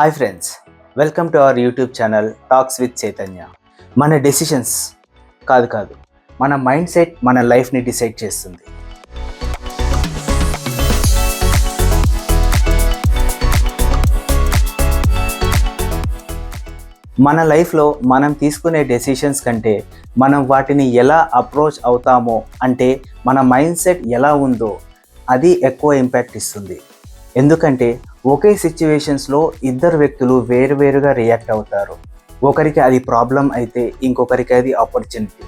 Hi friends welcome to our YouTube channel talks with Chaitanya మన decisions కాదు కాదు మన మైండ్ సెట్ మన లైఫ్ని డిసైడ్ చేస్తుంది. మన లైఫ్లో మనం తీసుకునే డెసిషన్స్ కంటే మనం వాటిని ఎలా అప్రోచ్ అవుతామో అంటే మన మైండ్ సెట్ ఎలా ఉందో అది ఎక్కువ ఇంపాక్ట్ ఇస్తుంది. ఎందుకంటే ఒకే సిచ్యువేషన్స్లో ఇద్దరు వ్యక్తులు వేరువేరుగా రియాక్ట్ అవుతారు. ఒకరికి అది ప్రాబ్లం అయితే ఇంకొకరికి అది ఆపర్చునిటీ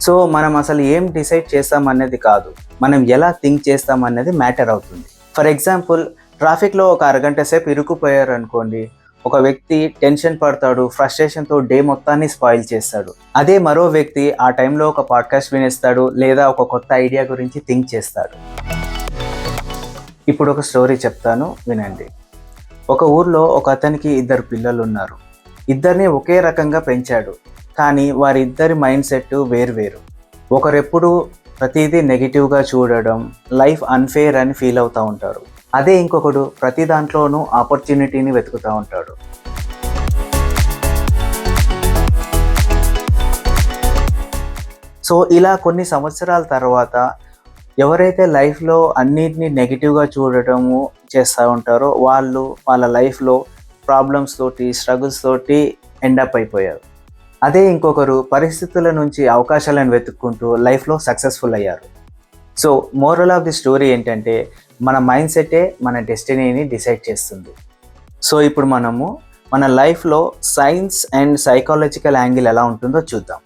సో మనం అసలు ఏం డిసైడ్ చేస్తాం అనేది కాదు. మనం ఎలా థింక్ చేస్తాం అనేది మ్యాటర్ అవుతుంది. ఫర్ ఎగ్జాంపుల్ ట్రాఫిక్లో ఒక అరగంట సేపు ఇరుక్కుపోయారు అనుకోండి ఒక వ్యక్తి టెన్షన్ పడతాడు ఫ్రస్ట్రేషన్తో డే మొత్తాన్ని స్పాయిల్ చేస్తాడు. అదే మరో వ్యక్తి ఆ టైంలో ఒక పాడ్కాస్ట్ వినేస్తాడు లేదా ఒక కొత్త ఐడియా గురించి థింక్ చేస్తాడు. ఇప్పుడు ఒక స్టోరీ చెప్తాను వినండి. ఒక ఊర్లో ఒక అతనికి ఇద్దరు పిల్లలు ఉన్నారు ఇద్దరిని ఒకే రకంగా పెంచాడు కానీ వారిద్దరి మైండ్ సెట్ వేరువేరు. ఒకరెప్పుడు ప్రతిదీ నెగిటివ్గా చూడడం లైఫ్ అన్ఫేర్ అని ఫీల్ అవుతూ ఉంటారు. అదే ఇంకొకడు ప్రతి దాంట్లోనూ ఆపర్చునిటీని వెతుకుతూ ఉంటాడు. సో ఇలా కొన్ని సంవత్సరాల తర్వాత ఎవరైతే లైఫ్లో అన్నిటినీ నెగిటివ్గా చూడటము చేస్తూ ఉంటారో వాళ్ళు వాళ్ళ లైఫ్లో ప్రాబ్లమ్స్ తోటి స్ట్రగుల్స్ తోటి ఎండప్ అయిపోయారు. అదే ఇంకొకరు పరిస్థితుల నుంచి అవకాశాలను వెతుక్కుంటూ లైఫ్లో సక్సెస్ఫుల్ అయ్యారు. So moral of the story ఏంటంటే మన మైండ్ సెటే మన డెస్టినీని డిసైడ్ చేస్తుంది. సో ఇప్పుడు మనము మన లైఫ్లో సైన్స్ అండ్ సైకాలజికల్ యాంగిల్ ఎలా ఉంటుందో చూద్దాం.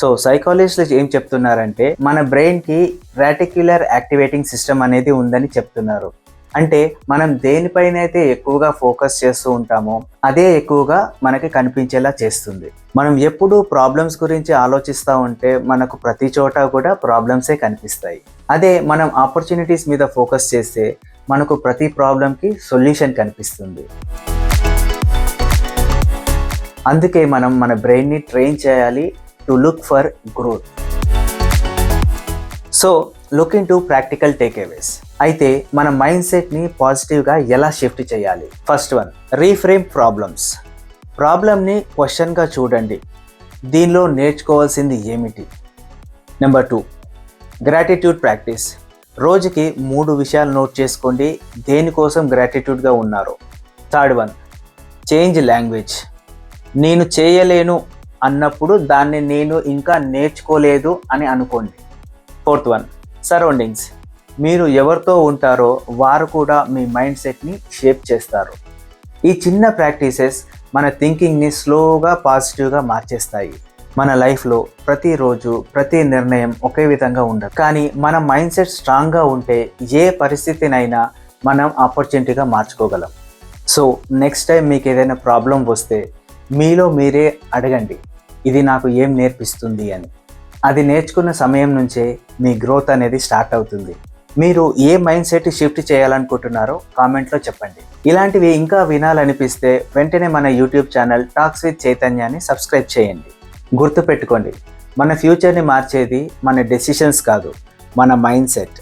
సో సైకాలజిస్టులు ఏం చెప్తున్నారంటే మన బ్రెయిన్కి రాటిక్యులర్ యాక్టివేటింగ్ సిస్టమ్ అనేది ఉందని చెప్తున్నారు. అంటే మనం దేనిపైన అయితే ఎక్కువగా ఫోకస్ చేస్తూ ఉంటామో అదే ఎక్కువగా మనకి కనిపించేలా చేస్తుంది. మనం ఎప్పుడు ప్రాబ్లమ్స్ గురించి ఆలోచిస్తూ ఉంటే మనకు ప్రతి చోట కూడా ప్రాబ్లమ్సే కనిపిస్తాయి. అదే మనం ఆపర్చునిటీస్ మీద ఫోకస్ చేస్తే మనకు ప్రతి ప్రాబ్లంకి సొల్యూషన్ కనిపిస్తుంది. అందుకే మనం మన బ్రెయిన్ని ట్రైన్ చేయాలి to look for growth so look into practical takeaways అయితే మన మైండ్ సెట్ని పాజిటివ్గా ఎలా షిఫ్ట్ చేయాలి? ఫస్ట్ వన్ రీఫ్రేమ్ ప్రాబ్లమ్స్ ప్రాబ్లమ్ని క్వశ్చన్గా చూడండి. దీనిలో నేర్చుకోవాల్సింది ఏమిటి? నెంబర్ టూ గ్రాటిట్యూడ్ ప్రాక్టీస్ రోజుకి మూడు విషయాలు నోట్ చేసుకోండి. దేనికోసం గ్రాటిట్యూడ్గా ఉన్నారు. థర్డ్ వన్ చేంజ్ లాంగ్వేజ్ నేను చేయలేను అన్నప్పుడు దాన్ని నేను ఇంకా నేర్చుకోలేదు అని అనుకోండి. ఫోర్త్ వన్ సరౌండింగ్స్ మీరు ఎవరితో ఉంటారో వారు కూడా మీ మైండ్ సెట్ని షేప్ చేస్తారు. ఈ చిన్న ప్రాక్టీసెస్ మన థింకింగ్ని స్లోగా పాజిటివ్గా మార్చేస్తాయి. మన లైఫ్లో ప్రతిరోజు ప్రతి నిర్ణయం ఒకే విధంగా ఉండదు. కానీ మన మైండ్ సెట్ స్ట్రాంగ్గా ఉంటే ఏ పరిస్థితినైనా మనం ఆపర్చునిటీగా మార్చుకోగలం. సో నెక్స్ట్ టైం మీకు ఏదైనా ప్రాబ్లం వస్తే మీలో మీరే అడగండి ఇది నాకు ఏం నేర్పిస్తుంది అని. అది నేర్చుకున్న సమయం నుంచే మీ గ్రోత్ అనేది స్టార్ట్ అవుతుంది. మీరు ఏ మైండ్ సెట్ షిఫ్ట్ చేయాలనుకుంటున్నారో కామెంట్లో చెప్పండి. ఇలాంటివి ఇంకా వినాలనిపిస్తే వెంటనే మన యూట్యూబ్ ఛానల్ టాక్స్ విత్ చైతన్యాన్ని సబ్స్క్రైబ్ చేయండి. గుర్తుపెట్టుకోండి మన ఫ్యూచర్ని మార్చేది మన డెసిషన్స్ కాదు మన మైండ్ సెట్